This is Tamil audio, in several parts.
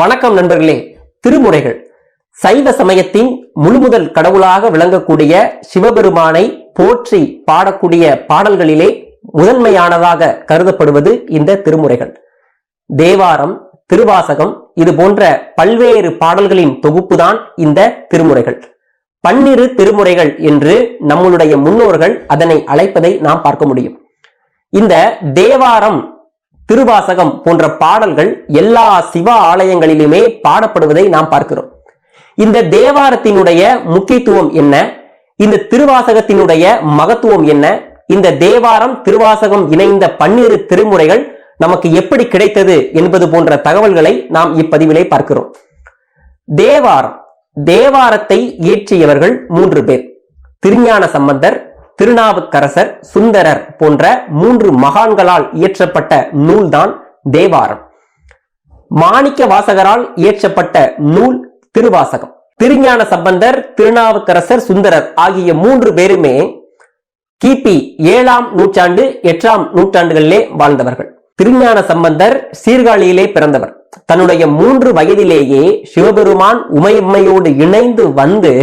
வணக்கம் நண்பர்களே. திருமுறைகள். சைவ சமயத்தின் முழுமுதல் கடவுளாக விளங்கக்கூடிய சிவபெருமானை போற்றி பாடக்கூடிய பாடல்களிலே முதன்மையானதாக கருதப்படுவது இந்த திருமுறைகள். தேவாரம் திருவாசகம் இது போன்ற பல்வேறு பாடல்களின் தொகுப்புதான் இந்த திருமுறைகள். பன்னிரு திருமுறைகள் என்று நம்மளுடைய முன்னோர்கள் அதனை அழைப்பதை நாம் பார்க்க முடியும். இந்த தேவாரம் திருவாசகம் போன்ற பாடல்கள் எல்லா சிவ ஆலயங்களிலுமே பாடப்படுவதை நாம் பார்க்கிறோம். இந்த தேவாரத்தினுடைய முக்கியத்துவம் என்ன? இந்த திருவாசகத்தினுடைய மகத்துவம் என்ன? இந்த தேவாரம் திருவாசகம் இணைந்த பன்னிரு திருமுறைகள் நமக்கு எப்படி கிடைத்தது என்பது போன்ற தகவல்களை நாம் இப்பதிவிலே பார்க்கிறோம். தேவாரம். தேவாரத்தை இயற்றியவர்கள் மூன்று பேர். திருஞான சம்பந்தர் திருநாவுக்கரசர் சுந்தரர் போன்ற மூன்று மகான்களால் இயற்றப்பட்ட நூல்தான் தேவாரம். மாணிக்க வாசகரால் இயற்றப்பட்ட நூல் திருவாசகம். திருஞான சம்பந்தர் திருநாவுக்கரசர் சுந்தரர் ஆகிய மூன்று பேருமே கிபி ஏழாம் நூற்றாண்டு எட்டாம் நூற்றாண்டுகளிலே வாழ்ந்தவர்கள். திருஞான சம்பந்தர் சீர்காழியிலே பிறந்தவர். தன்னுடைய மூன்று வயதிலேயே சிவபெருமான் உமையம்மையோடு இணைந்து வந்து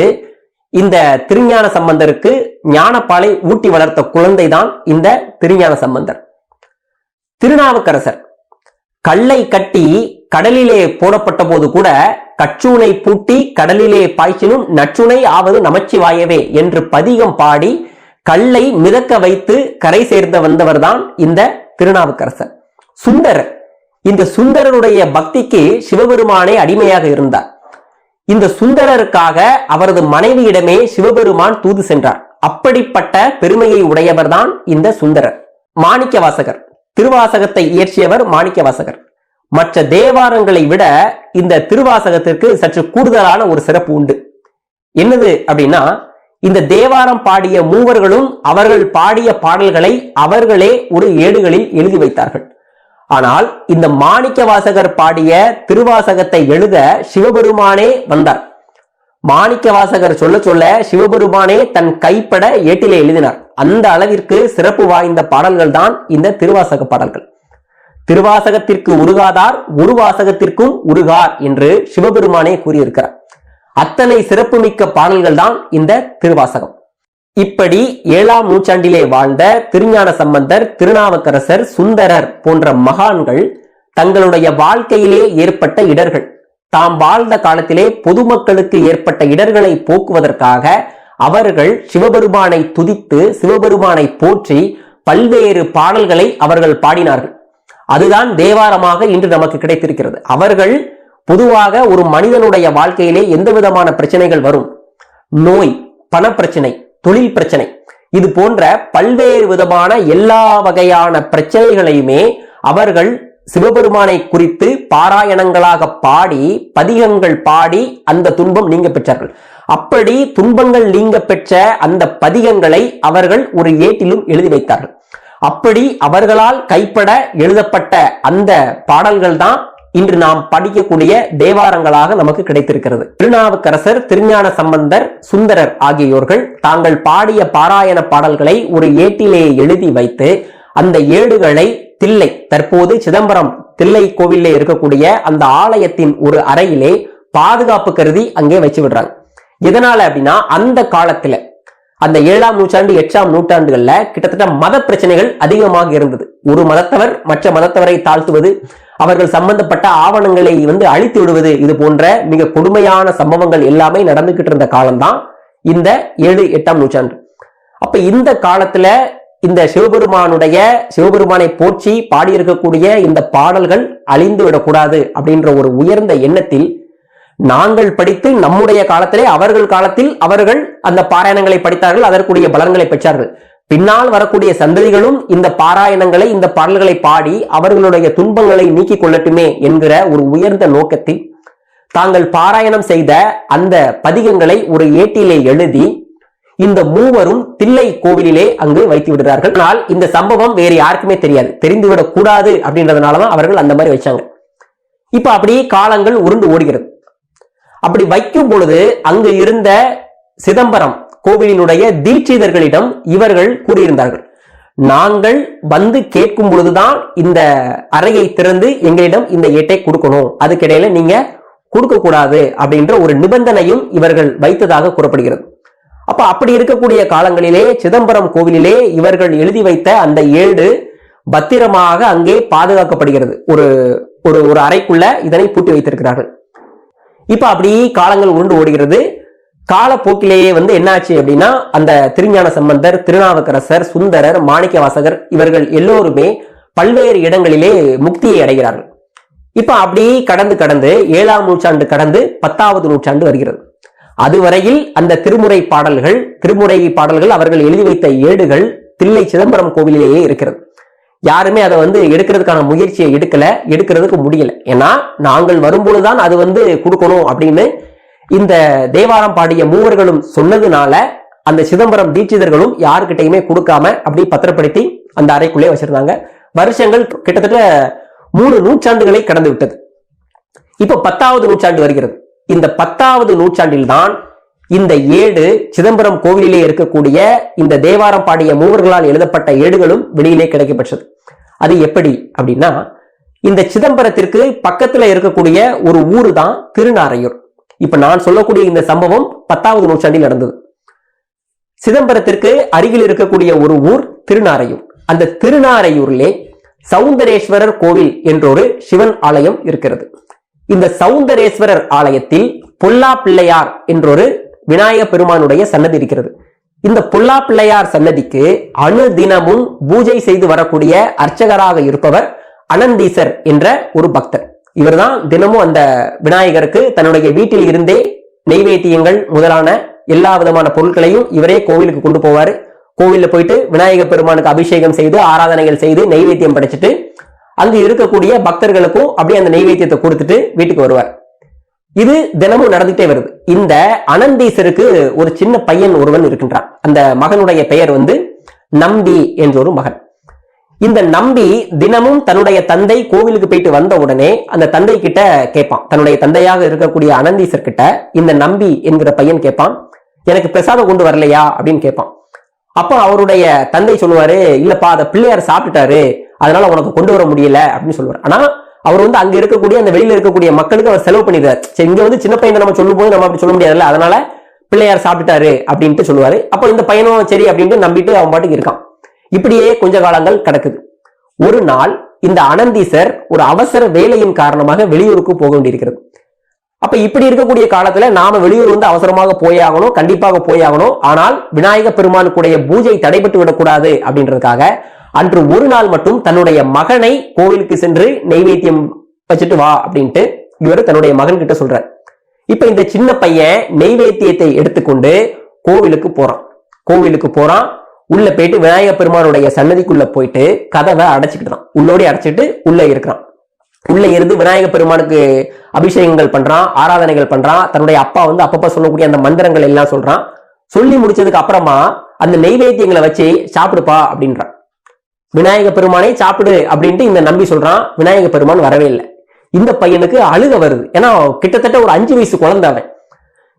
இந்த திருஞான சம்பந்தருக்கு ஞானப்பாலை ஊட்டி வளர்த்த குழந்தைதான் இந்த திருஞான சம்பந்தர். திருநாவுக்கரசர். கல்லை கட்டி கடலிலே போடப்பட்ட போது கூட கச்சூனை பூட்டி கடலிலே பாய்ச்சினும் நச்சுனை ஆவது நமச்சிவாயவே என்று பதிகம் பாடி கல்லை மிதக்க வைத்து கரை சேர்ந்த வந்தவர்தான் இந்த திருநாவுக்கரசர். சுந்தரர். இந்த சுந்தரருடைய பக்திக்கு சிவபெருமானே அடிமையாக இருந்தார். இந்த சுந்தரருக்காக அவரது மனைவியிடமே சிவபெருமான் தூது சென்றார். அப்படிப்பட்ட பெருமையை உடையவர்தான் இந்த சுந்தரர். மாணிக்க வாசகர் திருவாசகத்தை இயற்றியவர் மாணிக்க வாசகர் மற்ற தேவாரங்களை விட இந்த திருவாசகத்திற்கு சற்று கூடுதலான ஒரு சிறப்பு உண்டு. என்னது அப்படின்னா இந்த தேவாரம் பாடிய மூவர்களும் அவர்கள் பாடிய பாடல்களை அவர்களே ஒரு ஏடுகளில் எழுதி வைத்தார்கள். ஆனால் இந்த மாணிக்க வாசகர் பாடிய திருவாசகத்தை எழுத சிவபெருமானே வந்தார். மாணிக்க வாசகர் சொல்ல சொல்ல சிவபெருமானே தன் கைப்பட ஏட்டிலே எழுதினார். அந்த அளவிற்கு சிறப்பு வாய்ந்த பாடல்கள் தான் இந்த திருவாசக பாடல்கள். திருவாசகத்திற்கு உருகாதார் உருவாசகத்திற்கும் உருகார் என்று சிவபெருமானே கூறியிருக்கிறார். அத்தனை சிறப்புமிக்க பாடல்கள் தான் இந்த திருவாசகம். இப்படி ஏழாம் நூற்றாண்டிலே வாழ்ந்த திருஞான சம்பந்தர் திருநாவுக்கரசர் சுந்தரர் போன்ற மகான்கள் தங்களுடைய வாழ்க்கையிலே ஏற்பட்ட இடர்கள். தாம் வாழ்ந்த காலத்திலே பொதுமக்களுக்கு ஏற்பட்ட இடர்களை போக்குவதற்காக அவர்கள் சிவபெருமானை துதித்து சிவபெருமானை போற்றி பல்வேறு பாடல்களை அவர்கள் பாடினார்கள். அதுதான் தேவாரமாக இன்று நமக்கு கிடைத்திருக்கிறது. அவர்கள் பொதுவாக ஒரு மனிதனுடைய வாழ்க்கையிலே எந்த விதமான பிரச்சனைகள் வரும்? நோய் பணப்பிரச்சனை தொழில் பிரச்சனை இது போன்ற பல்வேறு விதமான எல்லா வகையான பிரச்சனைகளையுமே அவர்கள் சிவபெருமானை குறித்து பாராயணங்களாக பாடி பதிகங்கள் பாடி அந்த துன்பம் நீங்க பெற்றார்கள். அப்படி துன்பங்கள் நீங்க பெற்ற அந்த பதிகங்களை அவர்கள் ஒரு ஏட்டிலும் எழுதி வைத்தார்கள். அப்படி அவர்களால் கைப்பட எழுதப்பட்ட அந்த பாடல்கள் தான் இன்று நாம் படிக்கக்கூடிய தேவாரங்களாக நமக்கு கிடைத்திருக்கிறது. திருநாவுக்கரசர் திருஞான சம்பந்தர் சுந்தரர் ஆகியோர்கள் தாங்கள் பாடிய பாராயண பாடல்களை ஒரு ஏட்டிலே எழுதி வைத்து அந்த ஏடுகளை தில்லை. தற்போது சிதம்பரம் தில்லை கோவில்ல இருக்கக்கூடிய அந்த ஆலயத்தின் ஒரு அறையிலே பாதுகாப்பு கருதி அங்கே வச்சு விடுறாங்க. எதனால அப்படின்னா அந்த காலத்துல அந்த ஏழாம் நூற்றாண்டு எட்டாம் நூற்றாண்டுகள்ல கிட்டத்தட்ட மத பிரச்சனைகள் அதிகமாக இருந்தது. ஒரு மதத்தவர் மற்ற மதத்தவரை தாழ்த்துவது அவர்கள் சம்பந்தப்பட்ட ஆவணங்களை வந்து அழித்து விடுவது இது போன்ற மிக கொடுமையான சம்பவங்கள் எல்லாமே நடந்துகிட்டு இருந்த காலம்தான் இந்த ஏழு எட்டாம் நூற்றாண்டு. அப்ப இந்த காலத்துல இந்த சிவபெருமானுடைய சிவபெருமானை போற்றி பாடியிருக்கக்கூடிய இந்த பாடல்கள் அழிந்து விடக்கூடாது அப்படின்ற ஒரு உயர்ந்த எண்ணத்தில் நாங்கள் படித்து நம்முடைய காலத்திலே அவர்கள் காலத்தில் அவர்கள் அந்த பாராயணங்களை படித்தார்கள் அதற்குரிய பலன்களை பெற்றார்கள். பின்னால் வரக்கூடிய சந்ததிகளும் இந்த பாராயணங்களை இந்த பாடல்களை பாடி அவர்களுடைய துன்பங்களை நீக்கிக் கொள்ளட்டுமே என்கிற ஒரு உயர்ந்த நோக்கத்தில் தாங்கள் பாராயணம் செய்த அந்த பதிகங்களை ஒரு ஏட்டிலே எழுதி இந்த மூவரும் தில்லை கோவிலிலே அங்கு வைத்து விடுறார்கள் ஆனால் இந்த சம்பவம் வேறு யாருக்குமே தெரியாது. தெரிந்துவிடக் கூடாது அப்படின்றதுனாலதான் அவர்கள் அந்த மாதிரி வச்சாங்க. இப்ப அப்படியே காலங்கள் உருண்டு ஓடுகிறது. அப்படி வைக்கும் பொழுது அங்கு இருந்த சிதம்பரம் கோவிலினுடைய தீட்சிதர்களிடம் இவர்கள் கூறியிருந்தார்கள். நாங்கள் வந்து கேட்கும் பொழுதுதான் இந்த அறையை திறந்து எங்களிடம் இந்த ஏட்டை கொடுக்கணும். அதுக்கிடையில நீங்க கொடுக்க கூடாது அப்படின்ற ஒரு நிபந்தனையும் இவர்கள் வைத்ததாக கூறப்படுகிறது. அப்ப அப்படி இருக்கக்கூடிய காலங்களிலே சிதம்பரம் கோவிலிலே இவர்கள் எழுதி வைத்த அந்த ஏடு பத்திரமாக அங்கே பாதுகாக்கப்படுகிறது. ஒரு ஒரு ஒரு அறைக்குள்ள இதனை பூட்டி வைத்திருக்கிறார்கள். இப்ப அப்படி காலங்கள் உருண்டு ஓடுகிறது. காலப்போக்கிலேயே வந்து என்னாச்சு அப்படின்னா அந்த திருஞான சம்பந்தர் திருநாவுக்கரசர் சுந்தரர் மாணிக்க வாசகர் இவர்கள் எல்லோருமே பல்வேறு இடங்களிலே முக்தியை அடைகிறார்கள். இப்ப அப்படி கடந்து கடந்து ஏழாம் நூற்றாண்டு கடந்து பத்தாவது நூற்றாண்டு வருகிறது. அதுவரையில் அந்த திருமுறை பாடல்கள் திருமுறை பாடல்கள் அவர்கள் எழுதி வைத்த ஏடுகள் தில்லை சிதம்பரம் கோவிலிலேயே இருக்கிறது. யாருமே அதை வந்து எடுக்கிறதுக்கான முயற்சியை எடுக்கல எடுக்கிறதுக்கு முடியல. ஏன்னா நாங்கள் வரும்பொழுதுதான் அது வந்து கொடுக்கணும் அப்படின்னு இந்த தேவாரம் பாடிய மூவர்களும் சொன்னதுனால அந்த சிதம்பரம் தீட்சிதர்களும் யாருக்கிட்டையுமே கொடுக்காம அப்படி பத்திரப்படுத்தி அந்த அறைக்குள்ளே வச்சிருந்தாங்க. வருஷங்கள் கிட்டத்தட்ட மூணு நூற்றாண்டுகளை கடந்து விட்டது. இப்போ பத்தாவது நூற்றாண்டு வருகிறது. இந்த பத்தாவது நூற்றாண்டில் தான் இந்த ஏடு சிதம்பரம் கோவிலிலே இருக்கக்கூடிய இந்த தேவாரம் பாடிய மூவர்களால் எழுதப்பட்ட ஏடுகளும் வெளியிலே கிடைக்கப்பெற்றது. அது எப்படி அப்படின்னா இந்த சிதம்பரத்திற்கு பக்கத்துல இருக்கக்கூடிய ஒரு ஊர் தான் திருநாரையூர். இப்ப நான் சொல்லக்கூடிய இந்த சம்பவம் பத்தாவது நூற்றாண்டில் நடந்தது. சிதம்பரத்திற்கு அருகில் இருக்கக்கூடிய ஒரு ஊர் திருநாரையூர். அந்த திருநாரையூரிலே சவுந்தரேஸ்வரர் கோவில் என்றொரு சிவன் ஆலயம் இருக்கிறது. இந்த சவுந்தரேஸ்வரர் ஆலயத்தில் பொல்லா பிள்ளையார் என்றொரு விநாயக பெருமானுடைய சன்னதி இருக்கிறது. இந்த பொல்லா பிள்ளையார் சன்னதிக்கு அனுதினமும் பூஜை செய்து வரக்கூடிய அர்ச்சகராக இருப்பவர் அனந்தீசர் என்ற ஒரு பக்தர். இவர்தான் தினமும் அந்த விநாயகருக்கு தன்னுடைய வீட்டில் இருந்தே நெய்வேத்தியங்கள் முதலான எல்லா விதமான பொருட்களையும் இவரே கோவிலுக்கு கொண்டு போவார். கோவிலில் போயிட்டு விநாயகர் பெருமானுக்கு அபிஷேகம் செய்து ஆராதனைகள் செய்து நெய்வேத்தியம் படைச்சிட்டு அங்கு இருக்கக்கூடிய பக்தர்களுக்கும் அப்படியே அந்த நெய்வேத்தியத்தை கொடுத்துட்டு வீட்டுக்கு வருவார். இது தினமும் நடந்துட்டே வருது. இந்த அனந்தீசருக்கு ஒரு சின்ன பையன் ஒருவன் இருக்கின்றான். அந்த மகனுடைய பெயர் வந்து நம்பி என்ற ஒரு மகன். இந்த நம்பி தினமும் தன்னுடைய தந்தை கோவிலுக்கு போயிட்டு வந்த உடனே அந்த தந்தை கிட்ட கேட்பான். தன்னுடைய தந்தையாக இருக்கக்கூடிய அனந்தீசர் கிட்ட இந்த நம்பி என்கிற பையன் கேட்பான். எனக்கு பிரசாதம் கொண்டு வரலையா அப்படின்னு கேட்பான். அப்ப அவருடைய தந்தை சொல்லுவாரு இல்லப்பா அதை பிள்ளையார் சாப்பிட்டுட்டாரு. அதனால உனக்கு கொண்டு வர முடியல அப்படின்னு சொல்லுவார். ஆனா அவர் வந்து அங்க இருக்கக்கூடிய அந்த வெளியில இருக்கக்கூடிய மக்களுக்கு அவர் செலவு பண்ணிடுறாரு சரி இங்க வந்து சின்ன பையன் நம்ம சொல்லும் போது நம்ம அப்படி சொல்ல முடியாதுல்ல. அதனால பிள்ளையார் சாப்பிட்டாரு அப்படின்ட்டு சொல்லுவாரு. அப்போ இந்த பையனும் சரி அப்படின்ட்டு நம்பிட்டு அவன் பாட்டுக்கு இருக்கான். இப்படியே கொஞ்ச காலங்கள் கிடக்குது. ஒரு நாள் இந்த அனந்தீசர் ஒரு அவசர வேலையின் காரணமாக வெளியூருக்கு போக வேண்டியிருக்கிறது. அப்ப இப்படி இருக்கக்கூடிய காலத்துல நாம வெளியூர் வந்து அவசரமாக போயாகணும் கண்டிப்பாக போயாகணும் ஆனால் விநாயக பெருமானுக்குடைய பூஜை தடைபட்டு விடக்கூடாது அப்படின்றதுக்காக அன்று ஒரு நாள் மட்டும் தன்னுடைய மகனை கோவிலுக்கு சென்று நெய்வேத்தியம் வச்சுட்டு வா அப்படின்ட்டு இவர் தன்னுடைய மகன் கிட்ட சொல்றார். இப்ப இந்த சின்ன பையன் நெய்வேத்தியத்தை எடுத்துக்கொண்டு கோவிலுக்கு போறான். கோவிலுக்கு போறான். உள்ள போயிட்டு விநாயக பெருமானுடைய சன்னதிக்குள்ள போயிட்டு கதவை அடைச்சிக்கிட்டான் உள்ளோடி அடைச்சிட்டு உள்ள இருக்கிறான். உள்ள இருந்து விநாயக பெருமானுக்கு அபிஷேகங்கள் பண்றான் ஆராதனைகள் பண்றான். தன்னுடைய அப்பா வந்து அப்பப்ப சொல்லக்கூடிய அந்த மந்திரங்கள் எல்லாம் சொல்றான். சொல்லி முடிச்சதுக்கு அப்புறமா அந்த நெய்வேத்தியங்களை வச்சு சாப்பிடுப்பா அப்படின்றான் விநாயக பெருமானை சாப்பிடு அப்படின்ட்டு இந்த நம்பி சொல்றான். விநாயக பெருமான் வரவே இல்லை. இந்த பையனுக்கு அழுக வருது. ஏன்னா கிட்டத்தட்ட ஒரு அஞ்சு வயசு குழந்தை அவன்.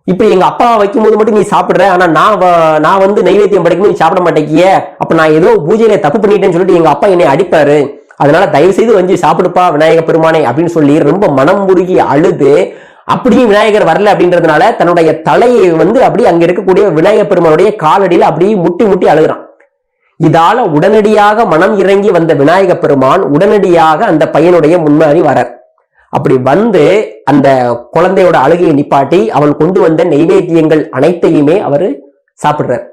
இப்ப எங்க அப்பா வைக்கும் போது மட்டும் நீ சாப்பிடுற ஆனா நான் வ- நான் வந்து நைவேத்தியம் படைக்கும் நீ சாப்பிட மாட்டேங்கிய. அப்ப நான் ஏதோ பூஜையில தப்பு பண்ணிட்டேன்னு சொல்லிட்டு எங்க அப்பா என்னை அடிப்பாரு. அதனால தயவு செய்து வந்து சாப்பிடுப்பா விநாயக பெருமானை அப்படின்னு சொல்லி ரொம்ப மனம் முருகி அழுது அப்படியே விநாயகர் வரல அப்படின்றதுனால தன்னுடைய தலையை வந்து அப்படியே அங்க இருக்கக்கூடிய விநாயக பெருமானுடைய காலடியில அப்படியே முட்டி முட்டி அழுகுறான். இதால உடனடியாக மனம் இறங்கி வந்த விநாயக பெருமான் உடனடியாக அந்த பையனுடைய முன்னாடி வரார். அப்படி வந்து அந்த குழந்தையோட அழுகையை நிப்பாட்டி அவன் கொண்டு வந்த நெய்வேத்தியங்கள் அனைத்தையுமே அவர் சாப்பிடுறார்.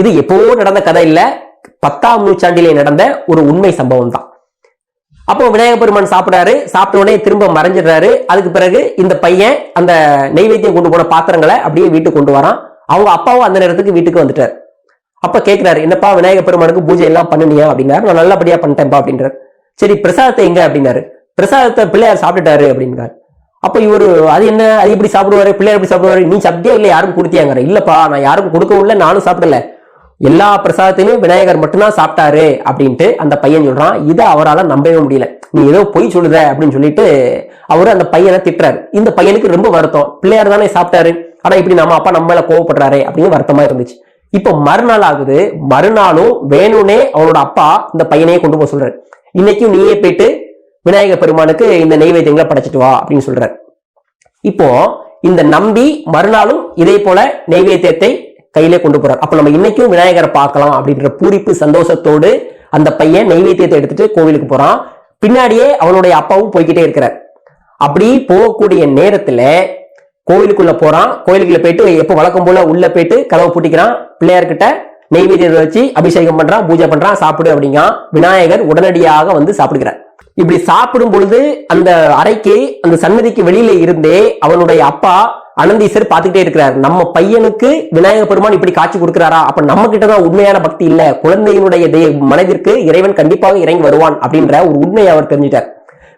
இது எப்பவோ நடந்த கதை இல்ல பத்தாம் நூற்றாண்டிலே நடந்த ஒரு உண்மை சம்பவம் தான் அப்போ விநாயக பெருமான் சாப்பிடுறாரு சாப்பிட்ட உடனே திரும்ப மறைஞ்சிடுறாரு. அதுக்கு பிறகு இந்த பையன் அந்த நெய்வேத்தியம் கொண்டு போன பாத்திரங்களை அப்படியே வீட்டுக்கு கொண்டு வரான். அவங்க அப்பாவும் அந்த நேரத்துக்கு வீட்டுக்கு வந்துட்டார். அப்ப கேட்கிறாரு என்னப்பா விநாயக பெருமானுக்கு பூஜை எல்லாம் பண்ணினியா? அப்படின்னாரு. நான் நல்லபடியா பண்ணிட்டேன்ப்பா அப்படின்றாரு. சரி பிரசாதத்தை எங்க? அப்படின்னாரு. பிரசாதத்தை பிள்ளையார் சாப்பிட்டுட்டாரு அப்படிங்கிறார் அப்ப இவரு அது என்ன? அது எப்படி சாப்பிடுவாரு? பிள்ளையார் எப்படி சாப்பிடுவாரு? நீ சாப்பிட்டியா இல்ல யாரும் கொடுத்தியாங்கிற. இல்லப்பா நான் யாருக்கும் கொடுக்கவும் இல்லை நானும் சாப்பிடல. எல்லா பிரசாதத்தையுமே விநாயகர் மட்டும்தான் சாப்பிட்டாரு அப்படின்ட்டு அந்த பையன் சொல்றான். இதை அவரால நம்பவே முடியல. நீ ஏதோ பொய் சொல்லுத அப்படின்னு சொல்லிட்டு அவரு அந்த பையனை திட்டுறாரு. இந்த பையனுக்கு ரொம்ப வருத்தம். பிள்ளையார் தானே சாப்பிட்டாரு. ஆனா இப்படி நம்ம அப்பா நம்ம மேல கோவப்படுறாரு அப்படின்னு வருத்தமா இருந்துச்சு. இப்ப மறுநாள் ஆகுது. மறுநாளும் வேணும்னே அவனோட அப்பா இந்த பையனையே கொண்டு போக சொல்றாரு. இன்னைக்கும் நீயே போயிட்டு விநாயகர் பெருமானுக்கு இந்த நெய்வேத்தியங்களை படைச்சிட்டு வா அப்படின்னு சொல்றாரு. இப்போ இந்த நம்பி மறுநாளும் இதே போல நெய்வேத்தியத்தை கையிலே கொண்டு போறார். அப்ப நம்ம இன்னைக்கும் விநாயகரை பார்க்கலாம் அப்படின்ற பூரிப்பு சந்தோஷத்தோடு அந்த பையன் நெய்வேத்தியத்தை எடுத்துட்டு கோவிலுக்கு போறான். பின்னாடியே அவனுடைய அப்பாவும் போய்கிட்டே இருக்கிறார். அப்படி போகக்கூடிய நேரத்துல கோவிலுக்குள்ள போறான். கோயிலுக்குள்ள போயிட்டு எப்ப வழக்கம் போல உள்ள போயிட்டு கதவை பூட்டிக்கிறான். பிள்ளையார்கிட்ட நெய்வேத்தியத்தை வச்சு அபிஷேகம் பண்றான் பூஜை பண்றான் சாப்பிடு அப்படிங்க விநாயகர் உடனடியாக வந்து சாப்பிடுகிறார். இப்படி சாப்பிடும் பொழுது அந்த அறைக்கு அந்த சன்னதிக்கு வெளியில இருந்தே அவனுடைய அப்பா அனந்தீசர் பார்த்துக்கிட்டே இருக்கிறார். நம்ம பையனுக்கு விநாயகர் பெருமான் இப்படி காட்சி கொடுக்கிறாரா? அப்ப நம்ம கிட்டதான் உண்மையான பக்தி இல்ல. குழந்தையினுடைய மனதிற்கு இறைவன் கண்டிப்பாக இறங்கி வருவான் அப்படின்ற ஒரு உண்மையை அவர் தெரிஞ்சிட்டார்.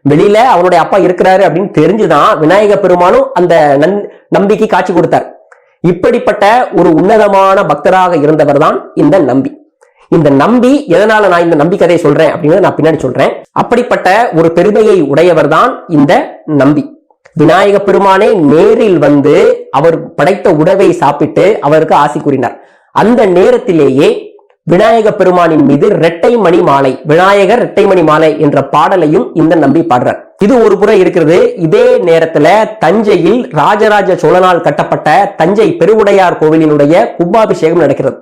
வெளியில அவனுடைய அப்பா இருக்கிறாரு அப்படின்னு தெரிஞ்சுதான் விநாயக பெருமானும் அந்த நன்- நம்பிக்கை காட்சி கொடுத்தார். இப்படிப்பட்ட ஒரு உன்னதமான பக்தராக இருந்தவர் தான் இந்த நம்பி. இந்த நம்பி எதனால நான் இந்த நம்பி கதையை சொல்றேன் அப்படின்னு நான் பின்னாடி சொல்றேன். அப்படிப்பட்ட ஒரு பெருமையை உடையவர் தான் இந்த நம்பி. விநாயக பெருமானே நேரில் வந்து அவர் படைத்த உணவை சாப்பிட்டு அவருக்கு ஆசி கூறினார். அந்த நேரத்திலேயே விநாயக பெருமானின் மீது இரட்டை மணி மாலை விநாயகர் இரட்டை மணி மாலை என்ற பாடலையும் இந்த நம்பி பாடுறார். இது ஒரு புறம் இருக்கிறது. இதே நேரத்துல தஞ்சையில் ராஜராஜ சோழனால் கட்டப்பட்ட தஞ்சை பெருவுடையார் கோவிலினுடைய கும்பாபிஷேகம் நடக்கிறது.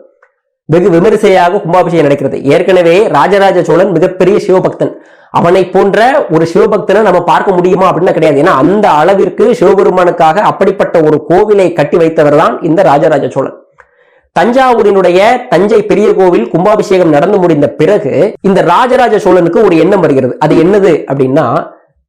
வெகு விமரிசையாக கும்பாபிஷேகம் நடக்கிறது. ஏற்கனவே ராஜராஜ சோழன் மிகப்பெரிய சிவபக்தன். அவனை போன்ற ஒரு சிவபக்தனை நம்ம பார்க்க முடியுமா அப்படின்னு கிடையாது. ஏன்னா அந்த அளவிற்கு சிவபெருமானுக்காக அப்படிப்பட்ட ஒரு கோவிலை கட்டி வைத்தவர் தான் இந்த ராஜராஜ சோழன். தஞ்சாவூரினுடைய தஞ்சை பெரிய கோவில் கும்பாபிஷேகம் நடந்து முடிந்த பிறகு இந்த ராஜராஜ சோழனுக்கு ஒரு எண்ணம் வருகிறது. அது என்னது அப்படின்னா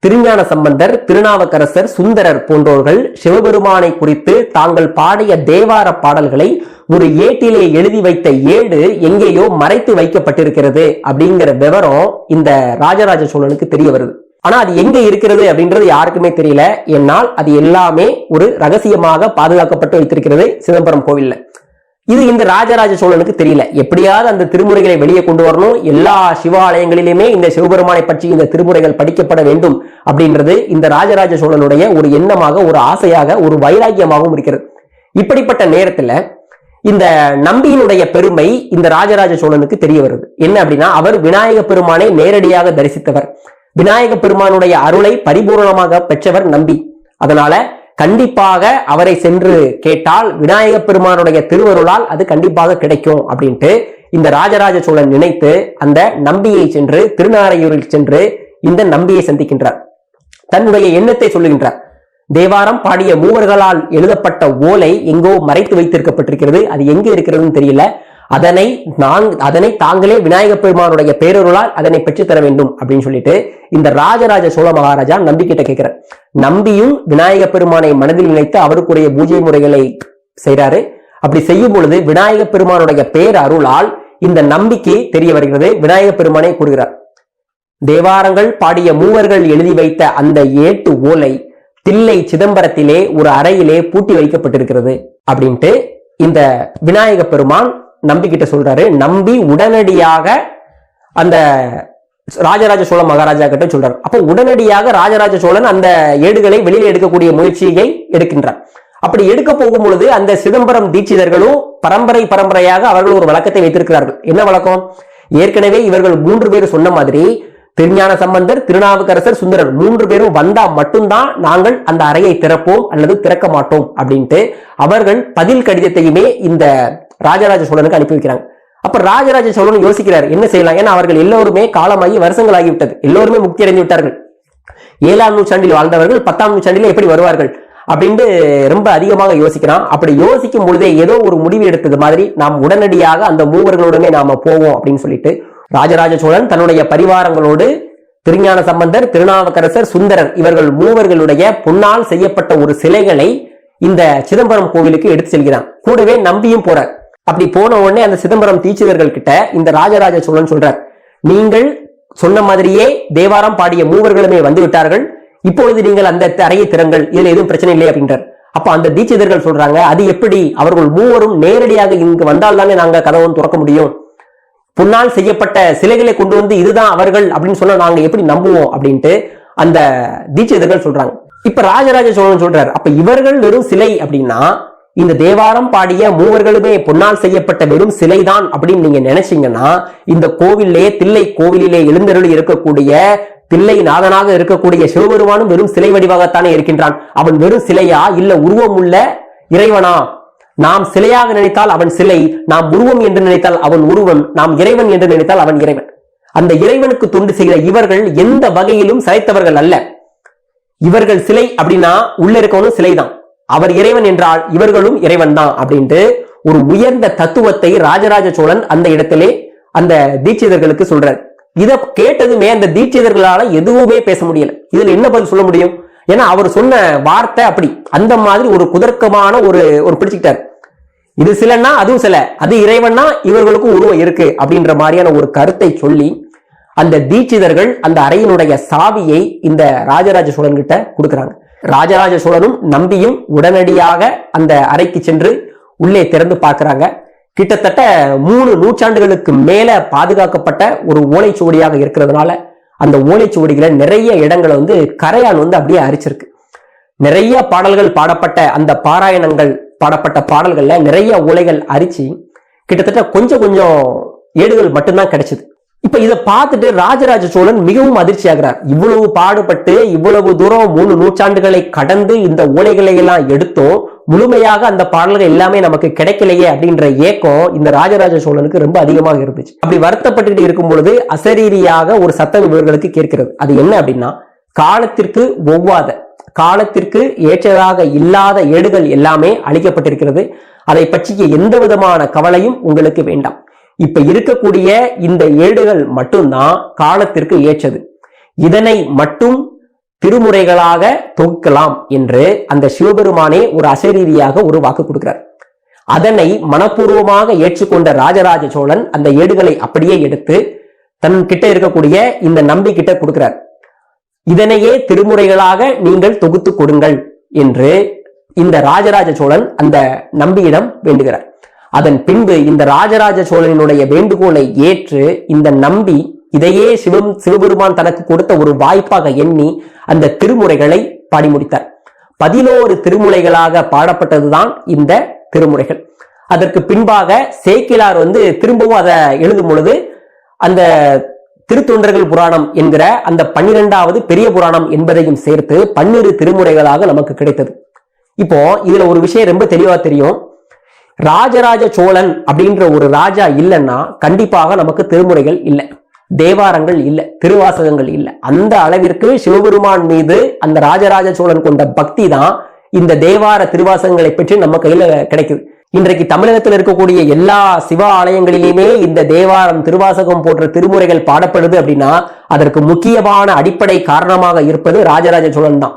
திருஞான சம்பந்தர் திருநாவுக்கரசர் சுந்தரர் போன்றோர்கள் சிவபெருமானை குறித்து தாங்கள் பாடிய தேவார பாடல்களை ஒரு ஏட்டிலே எழுதி வைத்த ஏடு எங்கேயோ மறைத்து வைக்கப்பட்டிருக்கிறது அப்படிங்கிற விவரம் இந்த ராஜராஜ சோழனுக்கு தெரிய வருது. ஆனா அது எங்க இருக்கிறது அப்படின்றது யாருக்குமே தெரியல. என்னால் அது எல்லாமே ஒரு ரகசியமாக பாதுகாக்கப்பட்டு வைத்திருக்கிறது சிதம்பரம் கோவில்ல. இது இந்த ராஜராஜ சோழனுக்கு தெரியல. எப்படியாவது அந்த திருமுறைகளை வெளியே கொண்டு வரணும். எல்லா சிவாலயங்களிலுமே இந்த சிவபெருமானை பற்றி இந்த திருமுறைகள் படிக்கப்பட வேண்டும் அப்படின்றது இந்த ராஜராஜ சோழனுடைய ஒரு எண்ணமாக ஒரு ஆசையாக ஒரு வைராக்கியமாகவும் இருக்கிறது. இப்படிப்பட்ட நேரத்துல இந்த நம்பியினுடைய பெருமை இந்த ராஜராஜ சோழனுக்கு தெரிய வருது. என்ன அப்படின்னா அவர் விநாயக பெருமானை நேரடியாக தரிசித்தவர். விநாயக பெருமானுடைய அருளை பரிபூர்ணமாக பெற்றவர் நம்பி. அதனால கண்டிப்பாக அவரை சென்று கேட்டால் விநாயக பெருமானுடைய திருவருளால் அது கண்டிப்பாக கிடைக்கும் அப்படின்ட்டு இந்த ராஜராஜ சோழன் நினைத்து அந்த நம்பியை சென்று திருநாரையூரில் சென்று இந்த நம்பியை சந்திக்கின்றார். தன்னுடைய எண்ணத்தை சொல்லுகின்றார். தேவாரம் பாடிய மூவர்களால் எழுதப்பட்ட ஓலை எங்கோ மறைத்து வைத்திருக்கப்பட்டிருக்கிறது. அது எங்கே இருக்கிறதுன்னு தெரியல. அதனை நான் அதனை தாங்களே விநாயக பெருமானுடைய பேரொருளால் அதனை பெற்றுத்தர வேண்டும் அப்படின்னு சொல்லிட்டு இந்த ராஜராஜ சோழ மகாராஜா நம்பிக்கிட்ட கேட்கிற கேட்கிறார். நம்பியும் விநாயக பெருமானை மனதில் நினைத்து அவருக்குரிய பூஜை முறைகளை செய்றாரு. அப்படி செய்யும் பொழுது விநாயக பெருமானுடைய பேர் அருளால் இந்த நம்பிக்கை தெரிய வருகிறது. விநாயக பெருமானை கூறுகிறார் தேவாரங்கள் பாடிய மூவர்கள் எழுதி வைத்த அந்த ஏட்டு ஓலை தில்லை சிதம்பரத்திலே ஒரு அறையிலே பூட்டி வைக்கப்பட்டிருக்கிறது அப்படின்ட்டு இந்த விநாயக பெருமான் நம்பிக்கிட்ட சொல்றாரு. நம்பி உடனடியாக அந்த ராஜராஜ சோழ மகாராஜா கிட்ட சொல்றாரு. அப்போ உடனடியாக ராஜராஜ சோழன் அந்த ஏடுகளை வெளியில் எடுக்கக்கூடிய முயற்சியை எடுக்கின்றார். அப்படி எடுக்க போகும் பொழுது அந்த சிதம்பரம் தீட்சிதர்களும் பரம்பரை பரம்பரையாக அவர்கள் ஒரு வழக்கத்தை வைத்திருக்கிறார்கள். என்ன வழக்கம்? ஏற்கனவே இவர்கள் மூன்று பேர் சொன்ன மாதிரி திருஞான சம்பந்தர் திருநாவுக்கரசர் சுந்தரர் மூன்று பேரும் வந்தா மட்டும்தான் நாங்கள் அந்த அறையை திறப்போம் அல்லது திறக்க மாட்டோம் அப்படின்ட்டு அவர்கள் பதில் கடிதத்தையுமே இந்த ராஜராஜ சோழனுக்கு அனுப்பி வைக்கிறாங்க. அப்ப ராஜராஜ சோழன் யோசிக்கிறார் என்ன செய்யலாம்? ஏன்னா அவர்கள் எல்லோருமே காலமாகி வருஷங்கள் ஆகிவிட்டது எல்லோருமே முக்தி அடைந்து விட்டார்கள் ஏழாம் நூற்றாண்டில் வாழ்ந்தவர்கள் பத்தாம் நூற்றாண்டில் எப்படி வருவார்கள்? அப்படின்ட்டு ரொம்ப அதிகமாக யோசிக்கிறான். அப்படி யோசிக்கும் பொழுதே ஏதோ ஒரு முடிவு எடுத்தது மாதிரி நாம் உடனடியாக அந்த மூவர்களுடனே நாம போவோம் அப்படின்னு சொல்லிட்டு ராஜராஜ சோழன் தன்னுடைய பரிவாரங்களோடு திருஞான சம்பந்தர் திருநாவுக்கரசர் சுந்தரர் இவர்கள் மூவர்களுடைய பொன்னால் செய்யப்பட்ட ஒரு சிலைகளை இந்த சிதம்பரம் கோவிலுக்கு எடுத்து செல்கிறான். கூடவே நம்பியும் போறார். அப்படி போன உடனே அந்த சிதம்பரம் தீட்சிதர்கள் கிட்ட இந்த ராஜராஜ சோழன் சொல்றார் நீங்கள் சொன்ன மாதிரியே தேவாரம் பாடிய மூவர்களுமே வந்து விட்டார்கள் இப்பொழுது நீங்கள் அந்த அறையை திறங்கள். இதுல எதுவும் பிரச்சனை இல்லை அப்படின்றார். அப்ப அந்த தீட்சிதர்கள் சொல்றாங்க அது எப்படி? அவர்கள் மூவரும் நேரடியாக இங்கு வந்தால் தானே நாங்க கதவும் திறக்க முடியும். புன்னால் செய்யப்பட்ட சிலைகளை கொண்டு வந்து இதுதான் அவர்கள் அப்படின்னு சொன்னா நாங்க எப்படி நம்புவோம்? அப்படின்ட்டு அந்த தீட்சிதர்கள் சொல்றாங்க. இப்ப ராஜராஜ சோழன் சொல்றாரு அப்ப இவர்கள் வெறும் சிலை அப்படின்னா இந்த தேவாரம் பாடிய மூவர்களுமே பொன்னால் செய்யப்பட்ட வெறும் சிலைதான் அப்படின்னு நீங்க நினைச்சீங்கன்னா இந்த கோவிலே தில்லை கோவிலிலே எழுந்தருளி இருக்கக்கூடிய தில்லை நாதனாக இருக்கக்கூடிய சிவபெருமானும் வெறும் சிலை வடிவாகத்தானே இருக்கின்றான். அவன் வெறும் சிலையா? இல்ல உருவம் உள்ள இறைவனா? நாம் சிலையாக நினைத்தால் அவன் சிலை நாம் உருவம் என்று நினைத்தால் அவன் உருவம் நாம் இறைவன் என்று நினைத்தால் அவன் இறைவன். அந்த இறைவனுக்கு தொண்டு செய்கிற இவர்கள் எந்த வகையிலும் சிலைத்தவர்கள் அல்ல. இவர்கள் சிலை அப்படின்னா உள்ள இருக்கவனும் சிலைதான். அவர் இறைவன் என்றால் இவர்களும் இறைவன் தான் அப்படின்ட்டு ஒரு உயர்ந்த தத்துவத்தை ராஜராஜ சோழன் அந்த இடத்திலே அந்த தீட்சிதர்களுக்கு சொல்றார். இதை கேட்டதுமே அந்த தீட்சிதர்களால எதுவுமே பேச முடியல. இதுல என்ன பதில் சொல்ல முடியும்? ஏன்னா அவர் சொன்ன வார்த்தை அப்படி. அந்த மாதிரி ஒரு குதர்க்கமான ஒரு ஒரு பிடிச்சுக்கிட்டார். இது சிலன்னா அதுவும் சில. அது இறைவன்னா இவர்களுக்கும் உருவம் இருக்கு அப்படின்ற மாதிரியான ஒரு கருத்தை சொல்லி அந்த தீட்சிதர்கள் அந்த அறையினுடைய சாவியை இந்த ராஜராஜ சோழன் கிட்ட கொடுக்குறாங்க. ராஜராஜ சோழனும் நம்பியும் உடனடியாக அந்த அறைக்கு சென்று உள்ளே திறந்து பார்க்கிறாங்க. கிட்டத்தட்ட மூணு நூற்றாண்டுகளுக்கு மேல பாதுகாக்கப்பட்ட ஒரு ஓலைச்சுவடியாக இருக்கிறதுனால அந்த ஓலைச்சுவடிகளை நிறைய இடங்களை வந்து கரையான் வந்து அப்படியே அரிச்சிருக்கு. நிறைய பாடல்கள் பாடப்பட்ட அந்த பாராயணங்கள் பாடப்பட்ட பாடல்கள்ல நிறைய ஓலைகள் அரிச்சு கிட்டத்தட்ட கொஞ்சம் கொஞ்சம் ஏடுகள் மட்டும்தான் கிடைச்சது. இப்ப இதை பார்த்துட்டு ராஜராஜ சோழன் மிகவும் அதிர்ச்சி ஆகிறார் இவ்வளவு பாடுபட்டு இவ்வளவு தூரம் மூணு நூற்றாண்டுகளை கடந்து இந்த ஓலைகளை எல்லாம் எடுத்தோம் முழுமையாக அந்த பாடல்கள் எல்லாமே நமக்கு கிடைக்கலையே அப்படின்ற ஏக்கம் இந்த ராஜராஜ சோழனுக்கு ரொம்ப அதிகமாக இருந்துச்சு. அப்படி வருத்தப்பட்டுட்டு இருக்கும் பொழுது அசரீரியாக ஒரு சத்தம் இவர்களுக்கு கேட்கிறது. அது என்ன அப்படின்னா காலத்திற்கு ஒவ்வாத காலத்திற்கு ஏற்றதாக இல்லாத ஏடுகள் எல்லாமே அளிக்கப்பட்டிருக்கிறது அதை பற்றிய எந்த விதமான கவலையும் உங்களுக்கு வேண்டாம். இப்ப இருக்கக்கூடிய இந்த ஏடுகள் மட்டும்தான் காலத்திற்கு ஏற்றது. இதனை மட்டும் திருமுறைகளாக தொகுக்கலாம் என்று அந்த சிவபெருமானே ஒரு அசரீரியாக ஒரு வாக்கு கொடுக்கிறார். அதனை மனப்பூர்வமாக ஏற்றுக்கொண்ட ராஜராஜ சோழன் அந்த ஏடுகளை அப்படியே எடுத்து தன் கிட்ட இருக்கக்கூடிய இந்த நம்பி கிட்ட கொடுக்கிறார். இதனையே திருமுறைகளாக நீங்கள் தொகுத்து கொடுங்கள் என்று இந்த ராஜராஜ சோழன் அந்த நம்பியிடம் வேண்டுகிறார். அதன் பின்பு இந்த ராஜராஜ சோழனுடைய வேண்டுகோளை ஏற்று இந்த நம்பி இதையே சிவம் சிவபெருமான் தனக்கு கொடுத்த ஒரு வாய்ப்பாக எண்ணி அந்த திருமுறைகளை பாடி முடித்தார் பதினோரு திருமுறைகளாக பாடப்பட்டதுதான் இந்த திருமுறைகள். அதற்கு பின்பாக சேக்கிலார் வந்து திரும்பவும் அதை எழுதும் பொழுது அந்த திருத்தொண்டர்கள் புராணம் என்கிற அந்த பன்னிரெண்டாவது பெரிய புராணம் என்பதையும் சேர்த்து பன்னிரு திருமுறைகளாக நமக்கு கிடைத்தது. இப்போ இதுல ஒரு விஷயம் ரொம்ப தெளிவா தெரியும். ராஜராஜ சோழன் அப்படின்ற ஒரு ராஜா இல்லைன்னா கண்டிப்பாக நமக்கு திருமுறைகள் இல்லை. தேவாரங்கள் இல்லை திருவாசகங்கள் இல்லை. அந்த அளவிற்கு சிவபெருமான் மீது அந்த ராஜராஜ சோழன் கொண்ட பக்தி தான் இந்த தேவார திருவாசகங்களை பற்றி நம்ம கையில கிடைக்குது. இன்றைக்கு தமிழகத்தில் இருக்கக்கூடிய எல்லா சிவ ஆலயங்களிலுமே இந்த தேவாரம் திருவாசகம் போன்ற திருமுறைகள் பாடப்படுது அப்படின்னா அதற்கு முக்கியமான அடிப்படை காரணமாக இருப்பது ராஜராஜ சோழன் தான்.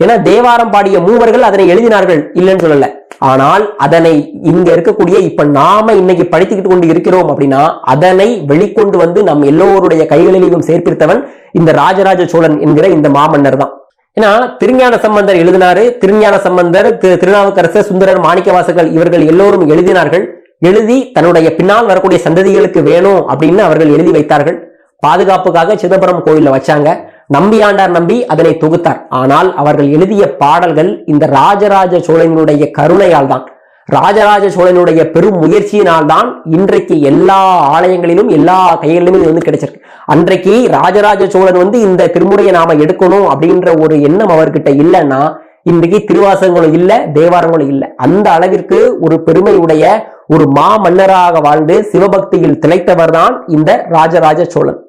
ஏன்னா தேவாரம் பாடிய மூவர்கள் அதனை எழுதினார்கள் இல்லைன்னு சொல்லல. ஆனால் அதனை இங்க இருக்கக்கூடிய இப்ப நாம இன்னைக்கு படித்துக்கிட்டு கொண்டு இருக்கிறோம் அப்படின்னா அதனை வெளிக்கொண்டு வந்து நம் எல்லோருடைய கைகளிலேயும் சேர்ப்பித்தவன் இந்த ராஜராஜ சோழன் என்கிற இந்த மாமன்னர் தான். ஏன்னா திருஞான சம்பந்தர் எழுதினாரு திருஞான சம்பந்தர் திரு- திருநாவுக்கரசர் சுந்தரர் மாணிக்கவாசகர் இவர்கள் எல்லோரும் எழுதினார்கள். எழுதி தன்னுடைய பின்னால் வரக்கூடிய சந்ததிகளுக்கு வேணும் அப்படின்னு அவர்கள் எழுதி வைத்தார்கள். பாதுகாப்புக்காக சிதம்பரம் கோயிலில் வச்சாங்க. நம்பியாண்டார் நம்பி அதனை தொகுத்தார். ஆனால் அவர்கள் எழுதிய பாடல்கள் இந்த ராஜராஜ சோழனுடைய கருணையால் தான். ராஜராஜ சோழனுடைய பெரும் முயற்சியினால் தான் இன்றைக்கு எல்லா ஆலயங்களிலும் எல்லா கைகளிலும் இது வந்து கிடைச்சிருக்கு. அன்றைக்கு ராஜராஜ சோழன் வந்து இந்த திருமுறையை நாம எடுக்கணும் அப்படின்ற ஒரு எண்ணம் அவர்கிட்ட இல்லைன்னா இன்றைக்கு திருவாசகங்களும் இல்ல தேவாரங்களும் இல்ல. அந்த அளவிற்கு ஒரு பெருமையுடைய ஒரு மா மன்னராக வாழ்ந்து சிவபக்தியில் திளைத்தவர் தான் இந்த ராஜராஜ சோழன்.